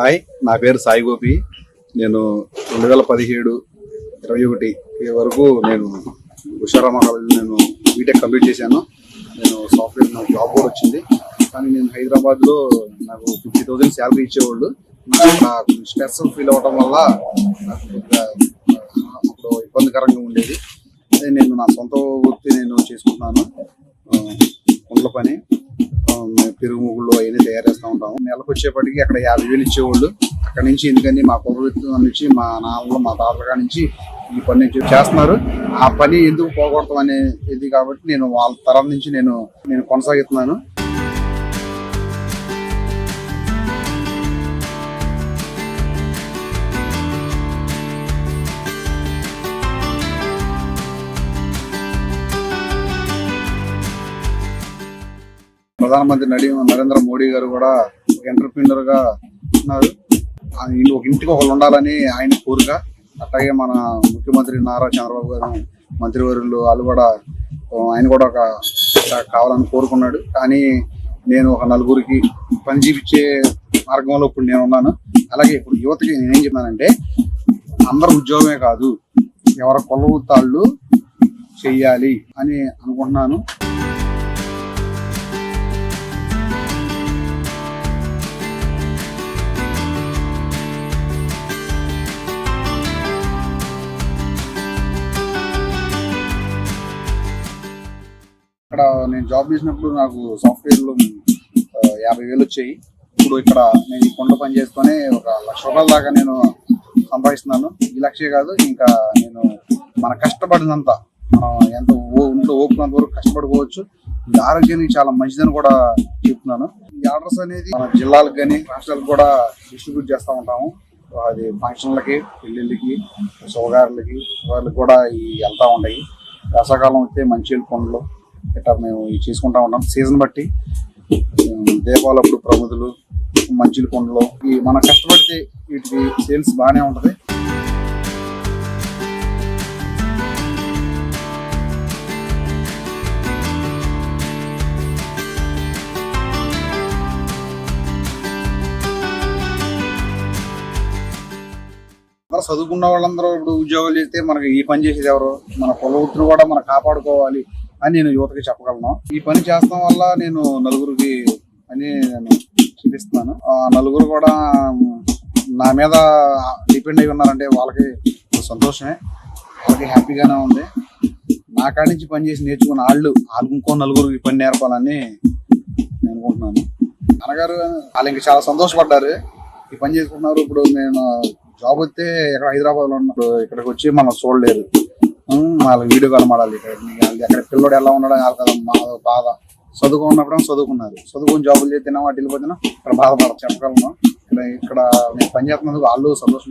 Hi నా పేరు సాయి గోపి. నేను రెండు వేల పదిహేడు ఇరవై ఒకటి వరకు నేను హుషారామ కాలేజ్ నేను బీటెక్ కంప్లీట్ చేశాను. నేను సాఫ్ట్వేర్ నాకు జాబ్ కూడా వచ్చింది. కానీ నేను హైదరాబాద్లో నాకు ఫిఫ్టీ థౌసండ్ శాలరీ ఇచ్చేవాళ్ళు. నాకు స్ట్రెస్ ఫీల్ అవ్వడం వల్ల నాకు నెలకు వచ్చేప్పటికి అక్కడ యాభై వేలు ఇచ్చేవాళ్ళు. అక్కడ నుంచి ఎందుకని మా కుటుంబ నుంచి మా నాన్నలు మా తాతల నుంచి ఈ పని నుంచి చేస్తున్నారు. ఆ పని ఎందుకు పోగొడతాం అనే ఇది కాబట్టి నేను వాళ్ళ తరం నుంచి నేను నేను కొనసాగిస్తున్నాను. ప్రధానమంత్రి నడి నరేంద్ర మోడీ గారు కూడా ఒక గా ఉన్నారు. ఆ ఒక ఇంటికి ఒకళ్ళు ఉండాలని ఆయన కోరిక. అట్లాగే మన ముఖ్యమంత్రి నారా చంద్రబాబు గారు మంత్రివర్యులు వాళ్ళు కూడా ఆయన కూడా ఒక కావాలని కోరుకున్నాడు. కానీ నేను ఒక నలుగురికి పని చూపించే మార్గంలో ఇప్పుడు నేను ఉన్నాను. అలాగే ఇప్పుడు యువతకి నేనేం చెప్తున్నానంటే అందరు ఉద్యోగమే కాదు ఎవరి కొలవుతాళ్ళు చెయ్యాలి అని అనుకుంటున్నాను. ఇక్కడ నేను జాబ్ చేసినప్పుడు నాకు సాఫ్ట్వేర్లో యాభై వేలు వచ్చాయి. ఇప్పుడు ఇక్కడ నేను ఈ కొండ పని చేసుకొని ఒక లక్ష రూపాయల దాకా నేను సంపాదిస్తున్నాను. ఈ లక్షే కాదు ఇంకా నేను మన కష్టపడినంత మనం ఎంత ఓ- ఇంట్లో ఓపుకున్నంత వరకు కష్టపడుకోవచ్చు. ఇది ఆరోగ్యానికి చాలా మంచిదని కూడా చెప్తున్నాను. ఈ ఆర్డర్స్ అనేది మన జిల్లాలకు కానీ రాష్ట్రాలకు కూడా డిస్ట్రిబ్యూట్ చేస్తూ ఉంటాము. అది ఫంక్షన్లకి పెళ్ళిళ్ళకి సోగారులకి వాళ్ళకి కూడా ఈ వెళ్తూ ఉంటాయి. వర్షాకాలం వస్తే మంచి పనులు ఇట్లా మేము ఇవి చేసుకుంటా ఉంటాం సీజన్ బట్టి ఉమ్, దీపావళి అప్పుడు ప్రముదులు మంచి కొండలు ఈ మన కష్టపడితే వీటికి సేల్స్ బాగానే ఉంటుంది. చదువుకున్న వాళ్ళందరూ ఇప్పుడు ఉద్యోగాలు చేస్తే మనకి ఈ పని చేసేది ఎవరు? మన పొలవృత్తిని కూడా మనం కాపాడుకోవాలి. అని నేను యువతకి చెప్పగలను. ఈ పని చేస్తాం వల్ల నేను నలుగురికి అని నేను చూపిస్తున్నాను. ఆ నలుగురు కూడా నా మీద డిపెండ్ అయి ఉన్నారంటే వాళ్ళకి సంతోషమే. వాళ్ళకి హ్యాపీగానే ఉంది. నా కాడి నుంచి పని చేసి నేర్చుకున్న వాళ్ళు వాళ్ళకి ఇంకో నలుగురికి ఈ పని నేర్పాలని నేను అనుకుంటున్నాను. అన్నగారు వాళ్ళు ఇంకా చాలా సంతోషపడ్డారు. ఈ పని చేసుకుంటున్నారు. ఇప్పుడు నేను జాబ్ వస్తే ఇక్కడ హైదరాబాద్లో ఉన్నప్పుడు ఇక్కడికి వచ్చి మనం చూడలేరు. వాళ్ళకి వీడియో కాల్ మాడాలి ఇక్కడ అక్కడ పిల్లడు ఎలా ఉన్నాడో వాళ్ళకి మా బాధ. చదువుకున్నప్పుడు చదువుకున్నారు. చదువుకుని జాబులు చేతినా వాటి వెళ్ళిపోతున్నా ఇక్కడ బాధపడ చెప్పగలను. ఇక్కడ ఇక్కడ నేను పని చేస్తున్నందుకు వాళ్ళు సంతోషం